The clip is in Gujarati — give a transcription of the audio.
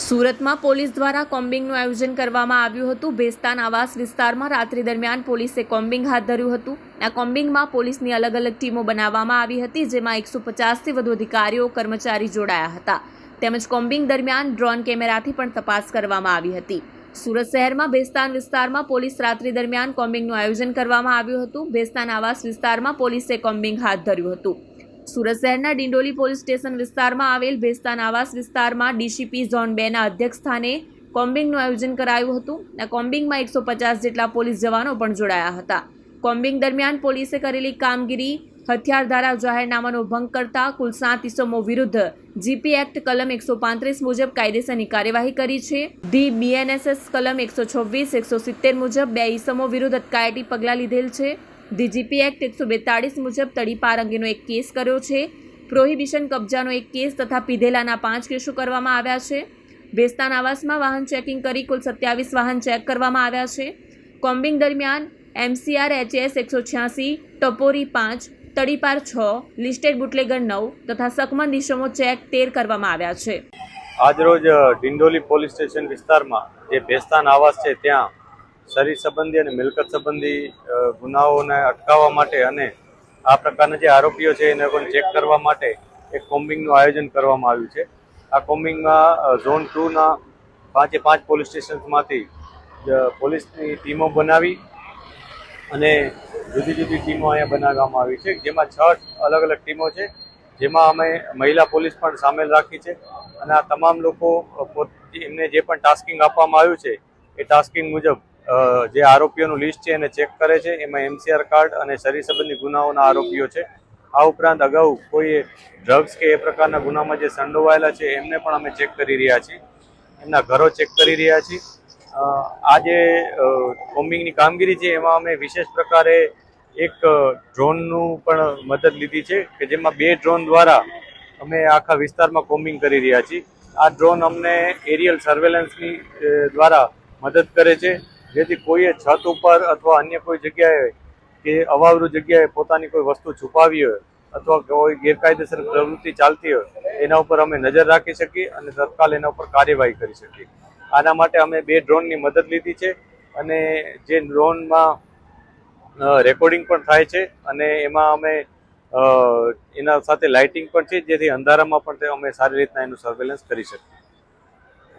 સુરતમાં પોલીસ દ્વારા કોમ્બિંગનું આયોજન કરવામાં આવ્યું હતું. બેસ્તાન આવાસ વિસ્તારમાં રાત્રિ દરમિયાન પોલીસે કોમ્બિંગ હાથ ધર્યું હતું. આ કોમ્બિંગમાં પોલીસની અલગ અલગ ટીમો બનાવવામાં આવી હતી, જેમાં એકસો પચાસથી વધુ અધિકારીઓ, કર્મચારી જોડાયા હતા. તેમજ કોમ્બિંગ દરમિયાન ડ્રોન કેમેરાથી પણ તપાસ કરવામાં આવી હતી. સુરત શહેરમાં બેસ્તાન વિસ્તારમાં પોલીસ રાત્રિ દરમિયાન કોમ્બિંગનું આયોજન કરવામાં આવ્યું હતું. બેસ્તાન આવાસ વિસ્તારમાં પોલીસે કોમ્બિંગ હાથ ધર્યું હતું. સુરત શહેરના ડિંડોલી પોલીસ સ્ટેશન વિસ્તારમાં આવેલ ભેસ્તાન આવાસ વિસ્તારમાં ડીસીપી ઝોન બેના અધ્યક્ષ સ્થાને કોમ્બિંગનું આયોજન કરાયું હતું આ કોમ્બિંગમાં એકસો પચાસ જેટલા પોલીસ જવાનો પણ જોડાયા હતા. કોમ્બિંગ દરમિયાન પોલીસે કરેલી કામગીરી હથિયાર ધારા જાહેરનામાનો ભંગ કરતા કુલ સાત ઇસમો વિરુદ્ધ જીપી એક્ટ કલમ એકસો પાંત્રીસ મુજબ કાયદેસરની કાર્યવાહી કરી છે. ધી બીએનએસએસ કલમ એકસો છવ્વીસ, એકસો સિત્તેર મુજબ બે ઇસમો વિરુદ્ધ અટકાયતી પગલાં લીધેલ છે. ડીજીપી એક્ટ એકસો બેતાળીસ મુજબ તડીપાર અંગેનો એક કેસ કર્યો છે. પ્રોહિબિશન કબજાનો એક કેસ તથા પીધેલાના પાંચ કેસો કરવામાં આવ્યા છે. બેસ્તાન આવાસમાં વાહન ચેકિંગ કરી કુલ સત્યાવીસ વાહન ચેક કરવામાં આવ્યા છે. કોમ્બિંગ દરમિયાન એમસીઆર, એચએસ એકસો છ્યાસી, ટપોરી પાંચ તડીપાર છ, લિસ્ટેડ બુટલેગર નવ તથા સકમન દિશમો ચેક તેર કરવામાં આવ્યા છે. આજરોજ ડિંડોલી પોલીસ સ્ટેશન વિસ્તારમાં જે ભેસ્તાન આવાસ છે, ત્યાં શરીર સંબંધી અને મિલકત સંબંધી ગુનાઓને અટકાવવા માટે અને આ પ્રકારના જે આરોપીઓ છે, એને પણ ચેક કરવા માટે એક કોમ્બિંગનું આયોજન કરવામાં આવ્યું છે. આ કોમ્બિંગમાં ઝોન ટુના પાંચે પાંચ પોલીસ સ્ટેશન્સમાંથી પોલીસની ટીમો બનાવી અને જુદી જુદી ટીમો અહીંયા બનાવવામાં આવી છે. જેમાં છ અલગ અલગ ટીમો છે. જેમાં અમે મહિલા પોલીસ પણ સામેલ રાખી છે અને આ તમામ લોકો એમને જે પણ ટાસ્કિંગ આપવામાં આવ્યું છે, એ ટાસ્કિંગ મુજબ જે આરોપીઓનું લિસ્ટ છે એને ચેક કરે છે. એમાં એમસીઆર કાર્ડ અને શરીર સંબંધી ગુનાઓના આરોપીઓ છે. આ ઉપરાંત અગાઉ કોઈ ડ્રગ્સ કે એ પ્રકારના ગુનામાં જે સંડોવાયેલા છે, એમને પણ અમે ચેક કરી રહ્યા છીએ. એમના ઘરો ચેક કરી રહ્યા છીએ. આ જે કોમ્બિંગની કામગીરી છે, એમાં અમે વિશેષ પ્રકારે એક ડ્રોનનું પણ મદદ લીધી છે કે જેમાં બે ડ્રોન દ્વારા અમે આખા વિસ્તારમાં કોમ્બિંગ કરી રહ્યા છીએ. આ ડ્રોન અમને એરિયલ સર્વેલન્સની દ્વારા મદદ કરે છે. જેથી કોઈએ છત ઉપર અથવા અન્ય કોઈ જગ્યાએ કે અવાવરું જગ્યાએ પોતાની કોઈ વસ્તુ છુપાવી હોય અથવા કોઈ ગેરકાયદેસર પ્રવૃત્તિ ચાલતી હોય, એના ઉપર અમે નજર રાખી શકીએ અને તત્કાલ એના ઉપર કાર્યવાહી કરી શકીએ. આના માટે અમે બે ડ્રોનની મદદ લીધી છે અને જે ડ્રોનમાં રેકોર્ડિંગ પણ થાય છે અને એમાં અમે એના સાથે લાઇટિંગ પણ છે જેથી અંધારામાં પણ અમે સારી રીતના એનું સર્વેલન્સ કરી શકીએ.